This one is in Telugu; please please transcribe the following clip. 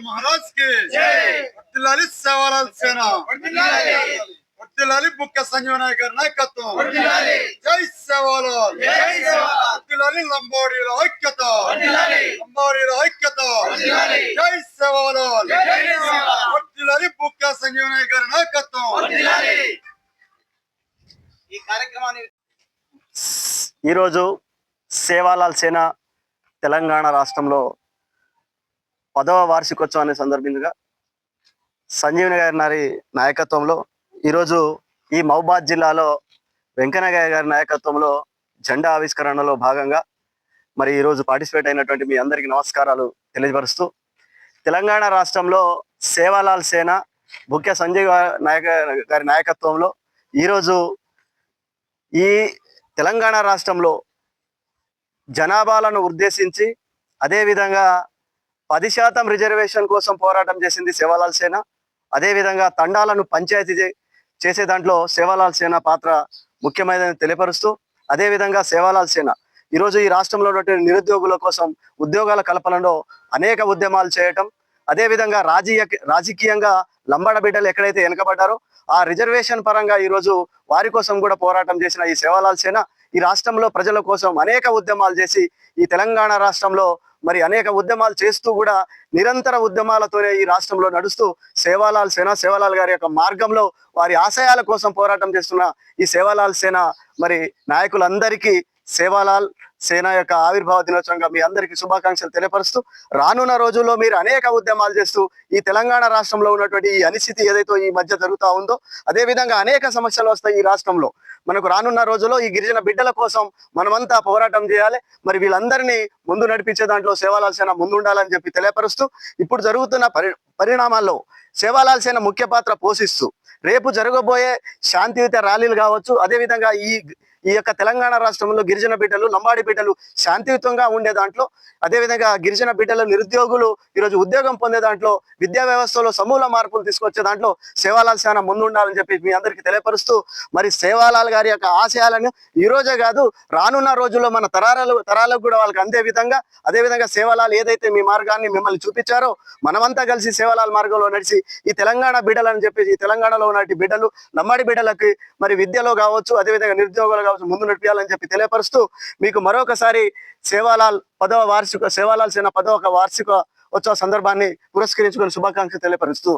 महाराज के वर्तिलाली सवालाल सेना वर्तिलाली मुख्य संजय नायक नायकत्व जय सवालाल वर्तिलाली लंबोड़ी ऐक्यता लंबोड़ी ऐक्यता जय सवालाल वर्तिलाली मुख्य संजय नायक नायकत्व ఈరోజు సేవాలాల్ సేన తెలంగాణ రాష్ట్రంలో పదవ వార్షికోత్సవాన్ని సందర్భంగా సంజీవని గారి నారి నాయకత్వంలో ఈరోజు ఈ మహబాద్ జిల్లాలో వెంకన్నయ్య గారి నాయకత్వంలో జెండా ఆవిష్కరణలో భాగంగా మరి ఈరోజు పార్టిసిపేట్ అయినటువంటి మీ అందరికీ నమస్కారాలు తెలియపరుస్తూ తెలంగాణ రాష్ట్రంలో సేవాలాల్ సేన ముఖ్య సంజయ్ నాయక గారి నాయకత్వంలో ఈరోజు ఈ తెలంగాణ రాష్ట్రంలో జనాభాలను ఉద్దేశించి అదేవిధంగా పది శాతం రిజర్వేషన్ కోసం పోరాటం చేసింది సేవాలాల్ సేన. అదేవిధంగా తండాలను పంచాయతీ చేసే దాంట్లో సేవాలాల్ సేన పాత్ర ముఖ్యమైనదని తెలియపరుస్తూ అదేవిధంగా సేవాలాల్ సేన ఈరోజు ఈ రాష్ట్రంలో ఉన్నటువంటి నిరుద్యోగుల కోసం ఉద్యోగాల కల్పనలో అనేక ఉద్యమాలు చేయటం అదేవిధంగా రాజకీయ రాజకీయంగా లంబాడ బిడ్డలు ఎక్కడైతే వెనకబడ్డారో ఆ రిజర్వేషన్ పరంగా ఈరోజు వారి కోసం కూడా పోరాటం చేసిన ఈ సేవాలాల్ సేన ఈ రాష్ట్రంలో ప్రజల కోసం అనేక ఉద్యమాలు చేసి ఈ తెలంగాణ రాష్ట్రంలో మరి అనేక ఉద్యమాలు చేస్తూ కూడా నిరంతర ఉద్యమాలతోనే ఈ రాష్ట్రంలో నడుస్తూ సేవాలాల్ సేన సేవాలాల్ గారి యొక్క మార్గంలో వారి ఆశయాల కోసం పోరాటం చేస్తున్న ఈ సేవాలాల్ సేన మరి నాయకులందరికీ సేవాలాల్ సేన యొక్క ఆవిర్భావ దినోత్సవంగా మీ అందరికీ శుభాకాంక్షలు తెలియపరుస్తూ రానున్న రోజుల్లో మీరు అనేక ఉద్యమాలు చేస్తూ ఈ తెలంగాణ రాష్ట్రంలో ఉన్నటువంటి ఈ అనిస్థితి ఏదైతే ఈ మధ్య జరుగుతూ ఉందో అదే విధంగా అనేక సమస్యలు వస్తాయి ఈ రాష్ట్రంలో. మనకు రానున్న రోజుల్లో ఈ గిరిజన బిడ్డల కోసం మనమంతా పోరాటం చేయాలి. మరి వీళ్ళందరినీ ముందు నడిపించే దాంట్లో సేవాలాల్ సేన ముందుండాలని చెప్పి తెలియపరుస్తూ ఇప్పుడు జరుగుతున్న పరి పరిణామాల్లో సేవాలాల్ సేన ముఖ్య పాత్ర పోషిస్తూ రేపు జరగబోయే శాంతియుత ర్యాలీలు కావచ్చు. అదేవిధంగా ఈ ఈ యొక్క తెలంగాణ రాష్ట్రంలో గిరిజన బిడ్డలు లంబాడి బిడ్డలు శాంతియుతంగా ఉండే దాంట్లో అదేవిధంగా గిరిజన బిడ్డలు నిరుద్యోగులు ఈరోజు ఉద్యోగం పొందే దాంట్లో విద్యా వ్యవస్థలో సమూల మార్పులు తీసుకొచ్చే దాంట్లో సేవాలాల్ సేన ముందుండాలని చెప్పి మీ అందరికీ తెలియపరుస్తూ మరి సేవాలాల్ గారి యొక్క ఆశయాలను ఈ రోజే కాదు రానున్న రోజుల్లో మన తరాలు తరాలకు కూడా వాళ్ళకి అందే విధంగా అదేవిధంగా సేవాలాల్ ఏదైతే మీ మార్గాన్ని మిమ్మల్ని చూపించారో మనమంతా కలిసి సేవాలాల్ మార్గంలో నడిచి ఈ తెలంగాణ బిడ్డలని చెప్పేసి ఈ తెలంగాణలో ఉన్నటువంటి బిడ్డలు లంబాడి బిడ్డలకి మరి విద్యలో కావచ్చు అదేవిధంగా నిరుద్యోగులు కావచ్చు ముందు నడిపించాలని చెప్పి తెలియపరుస్తూ మీకు మరొకసారి సేవాలాల్ పదవ వార్షిక సేవాలాల్ సేన పదవ వార్షిక ఉత్సవ సందర్భాన్ని పురస్కరించుకొని శుభాకాంక్షలు తెలియపరుస్తూ